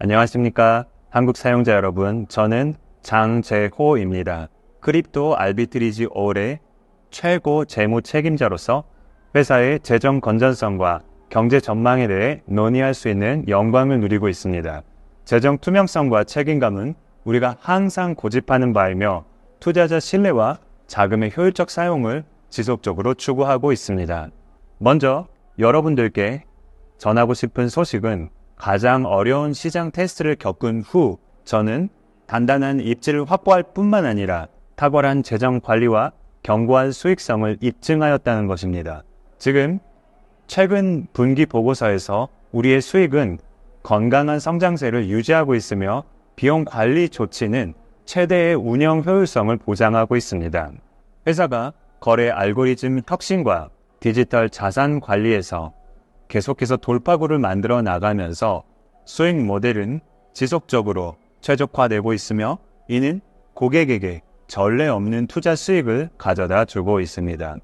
안녕하십니까. 한국 사용자 여러분. 저는 장재호입니다. 크립토 알비트리지 올의 최고 재무 책임자로서 회사의 재정 건전성과 경제 전망에 대해 논의할 수 있는 영광을 누리고 있습니다. 재정 투명성과 책임감은 우리가 항상 고집하는 바이며 투자자 신뢰와 자금의 효율적 사용을 지속적으로 추구하고 있습니다. 먼저 여러분들께 전하고 싶은 소식은 가장 어려운 시장 테스트를 겪은 후 저는 단단한 입지를 확보할 뿐만 아니라 탁월한 재정 관리와 견고한 수익성을 입증하였다는 것입니다. 지금 최근 분기 보고서에서 우리의 수익은 건강한 성장세를 유지하고 있으며 비용 관리 조치는 최대의 운영 효율성을 보장하고 있습니다. 회사가 거래 알고리즘 혁신과 디지털 자산 관리에서 계속해서 돌파구를 만들어 나가면서 수익 모델은 지속적으로 최적화되고 있으며 이는 고객에게 전례 없는 투자 수익을 가져다 주고 있습니다.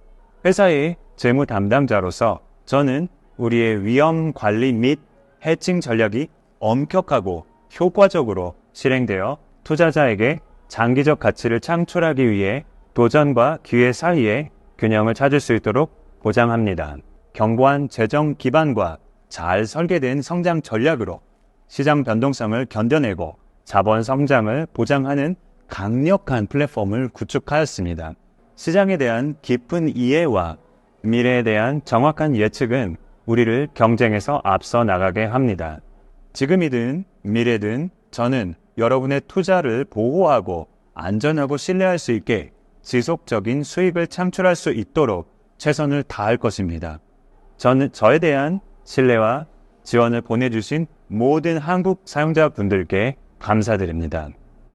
회사의 재무 담당자로서 저는 우리의 위험 관리 및 해칭 전략이 엄격하고 효과적으로 실행되어 투자자에게 장기적 가치를 창출하기 위해 도전과 기회 사이에 균형을 찾을 수 있도록 보장합니다. 견고한 재정 기반과 잘 설계된 성장 전략으로 시장 변동성을 견뎌내고 자본 성장을 보장하는 강력한 플랫폼을 구축하였습니다. 시장에 대한 깊은 이해와 미래에 대한 정확한 예측은 우리를 경쟁에서 앞서 나가게 합니다. 지금이든 미래든 저는 여러분의 투자를 보호하고 안전하고 신뢰할 수 있게 지속적인 수익을 창출할 수 있도록 최선을 다할 것입니다. 저는 저에 대한 신뢰와 지원을 보내주신 모든 한국 사용자분들께 감사드립니다.